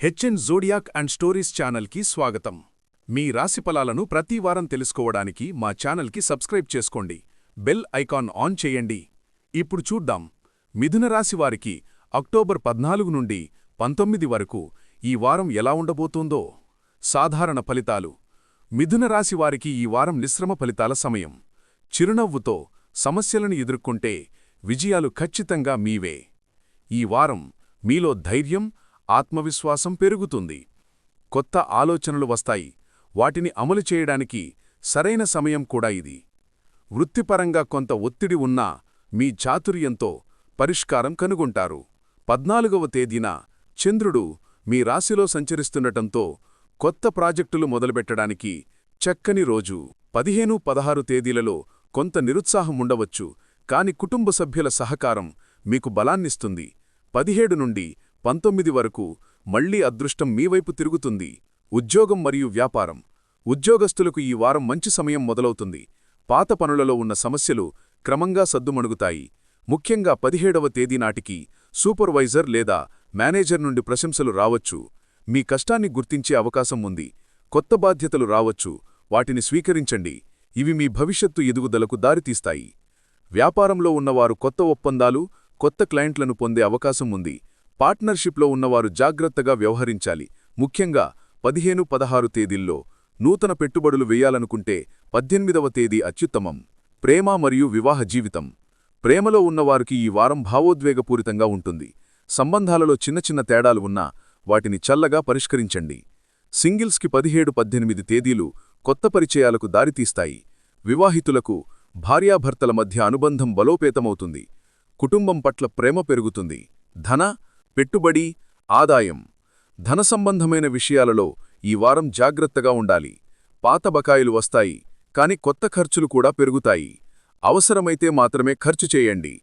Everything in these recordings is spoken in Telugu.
హెచ్ఎన్ జోడియాక్ అండ్ స్టోరీస్ ఛానల్కి స్వాగతం. మీ రాశి ఫలాలను ప్రతి వారం తెలుసుకోవడానికి మా ఛానల్కి సబ్స్క్రైబ్ చేసుకోండి. బెల్ ఐకాన్ ఆన్ చేయండి. ఇప్పుడు చూద్దాం. మిథున రాశి వారికి అక్టోబర్ పద్నాలుగు నుండి పంతొమ్మిది వరకు ఈ వారం ఎలా ఉండబోతుందో. సాధారణ ఫలితాలు. మిథున రాశి వారికి ఈ వారం నిశ్రమ ఫలితాల సమయం. చిరునవ్వుతో సమస్యలను ఎదుర్కొంటే విజయాలు ఖచ్చితంగా మీవే. ఈ వారం మీలో ధైర్యం ఆత్మవిశ్వాసం పెరుగుతుంది. కొత్త ఆలోచనలు వస్తాయి. వాటిని అమలు చేయడానికి సరైన సమయం కూడా ఇది. వృత్తిపరంగా కొంత ఒత్తిడి ఉన్నా మీ చాతుర్యంతో పరిష్కారం కనుగొంటారు. పద్నాలుగవ తేదీన చంద్రుడు మీ రాశిలో సంచరిస్తుండటంతో కొత్త ప్రాజెక్టులు మొదలుపెట్టడానికి చక్కని రోజు. పదిహేను పదహారు తేదీలలో కొంత నిరుత్సాహం ఉండవచ్చు. కాని కుటుంబ సభ్యుల సహకారం మీకు బలాన్నిస్తుంది. పదిహేడు నుండి పంతొమ్మిది వరకు మళ్ళీ అదృష్టం మీవైపు తిరుగుతుంది. ఉద్యోగం మరియు వ్యాపారం. ఉద్యోగస్తులకు ఈ వారం మంచి సమయం మొదలవుతుంది. పాత పనులలో ఉన్న సమస్యలు క్రమంగా సద్దుమణుగుతాయి. ముఖ్యంగా పదిహేడవ తేదీ నాటికి సూపర్వైజర్ లేదా మేనేజర్ నుండి ప్రశంసలు రావచ్చు. మీ కష్టాన్ని గుర్తించే అవకాశం ఉంది. కొత్త బాధ్యతలు రావచ్చు. వాటిని స్వీకరించండి. ఇవి మీ భవిష్యత్తు ఎదుగుదలకు దారితీస్తాయి. వ్యాపారంలో ఉన్నవారు కొత్త ఒప్పందాలు కొత్త క్లయింట్లను పొందే అవకాశం ఉంది. పార్ట్నర్షిప్లో ఉన్నవారు జాగ్రత్తగా వ్యవహరించాలి. ముఖ్యంగా పదిహేను పదహారు తేదీల్లో నూతన పెట్టుబడులు వేయాలనుకుంటే పద్దెనిమిదవ తేదీ అత్యుత్తమం. ప్రేమ మరియు వివాహ జీవితం. ప్రేమలో ఉన్నవారికి ఈ వారం భావోద్వేగపూరితంగా ఉంటుంది. సంబంధాలలో చిన్న చిన్న తేడాలు ఉన్నా వాటిని చల్లగా పరిష్కరించండి. సింగిల్స్కి పదిహేడు పద్దెనిమిది తేదీలు కొత్త పరిచయాలకు దారితీస్తాయి. వివాహితులకు భార్యాభర్తల మధ్య అనుబంధం బలోపేతమవుతుంది. కుటుంబం పట్ల ప్రేమ పెరుగుతుంది. ధన పెట్టుబడి ఆదాయం ధన సంబంధమైన విషయాలలో ఈ వారం జాగ్రత్తగా ఉండాలి. పాత బకాయిలు వస్తాయి కాని కొత్త ఖర్చులు కూడా పెరుగుతాయి. అవసరమైతే మాత్రమే ఖర్చు చేయండి.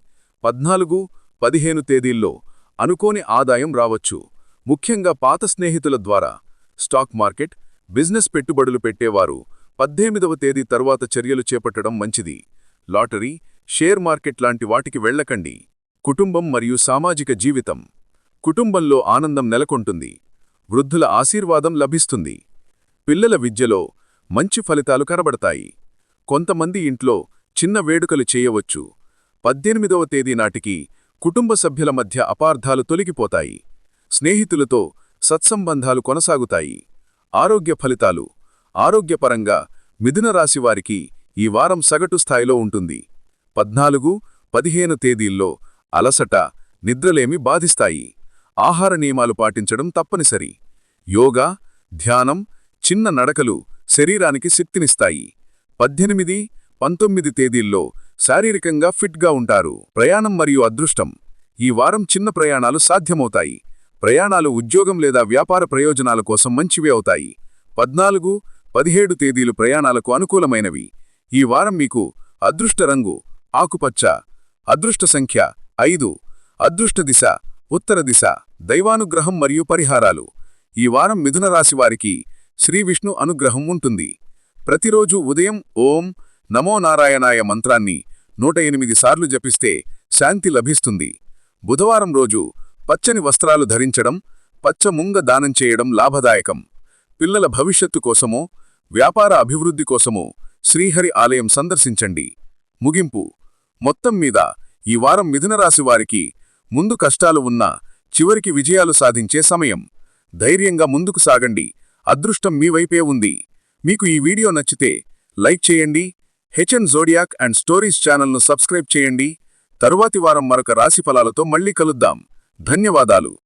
పద్నాలుగు పదిహేను తేదీల్లో అనుకోని ఆదాయం రావచ్చు. ముఖ్యంగా పాత స్నేహితుల ద్వారా స్టాక్ మార్కెట్ బిజినెస్ పెట్టుబడులు పెట్టేవారు పద్దెనిమిదవ తేదీ తరువాత చర్యలు చేపట్టడం మంచిది. లాటరీ షేర్ మార్కెట్ లాంటి వాటికి వెళ్ళకండి. కుటుంబం మరియు సామాజిక జీవితం. కుటుంబంలో ఆనందం నెలకొంటుంది. వృద్ధుల ఆశీర్వాదం లభిస్తుంది. పిల్లల విద్యలో మంచి ఫలితాలు కనబడతాయి. కొంతమంది ఇంట్లో చిన్న వేడుకలు చేయవచ్చు. పద్దెనిమిదవ తేదీ నాటికి కుటుంబ సభ్యుల మధ్య అపార్థాలు తొలగిపోతాయి. స్నేహితులతో సత్సంబంధాలు కొనసాగుతాయి. ఆరోగ్య ఫలితాలు ఆరోగ్యపరంగా మిథున రాశివారికి ఈ వారం సగటు స్థాయిలో ఉంటుంది. పద్నాలుగు పదిహేను తేదీల్లో అలసట నిద్రలేమి బాధిస్తాయి. ఆహార నియమాలు పాటించడం తప్పనిసరి. యోగా ధ్యానం చిన్న నడకలు శరీరానికి శక్తినిస్తాయి. పద్దెనిమిది పంతొమ్మిది తేదీల్లో శారీరకంగా ఫిట్గా ఉంటారు. ప్రయాణం మరియు అదృష్టం. ఈ వారం చిన్న ప్రయాణాలు సాధ్యమవుతాయి. ప్రయాణాలు ఉద్యోగం లేదా వ్యాపార ప్రయోజనాల కోసం మంచివి అవుతాయి. పద్నాలుగు పదిహేడు తేదీలు ప్రయాణాలకు అనుకూలమైనవి. ఈ వారం మీకు అదృష్ట రంగు ఆకుపచ్చ అదృష్ట సంఖ్య ఐదు అదృష్ట దిశ ఉత్తర దిశ దైవానుగ్రహం మరియు పరిహారాలు. ఈ వారం మిథున శ్రీ శ్రీవిష్ణు అనుగ్రహం ఉంటుంది. ప్రతిరోజు ఉదయం ఓం నమో నారాయణాయ మంత్రాన్ని నూట ఎనిమిది సార్లు జపిస్తే శాంతి లభిస్తుంది. బుధవారం రోజు పచ్చని వస్త్రాలు ధరించడం పచ్చముంగ దానం చేయడం లాభదాయకం. పిల్లల భవిష్యత్తు కోసమో వ్యాపార అభివృద్ధి కోసమో శ్రీహరి ఆలయం సందర్శించండి. ముగింపు. మొత్తం మీద ఈ వారం మిథునరాశివారికి ముందు కష్టాలు ఉన్నా చివరికి విజయాలు సాధించే సమయం. ధైర్యంగా ముందుకు సాగండి. అదృష్టం మీ వైపే ఉంది. మీకు ఈ వీడియో నచ్చితే లైక్ చేయండి. హెచ్ఎన్ జోడియాక్ అండ్ స్టోరీస్ ఛానల్ను సబ్స్క్రైబ్ చేయండి. తరువాతి వారం మరొక రాశి ఫలాలతో మళ్ళీ కలుద్దాం. ధన్యవాదాలు.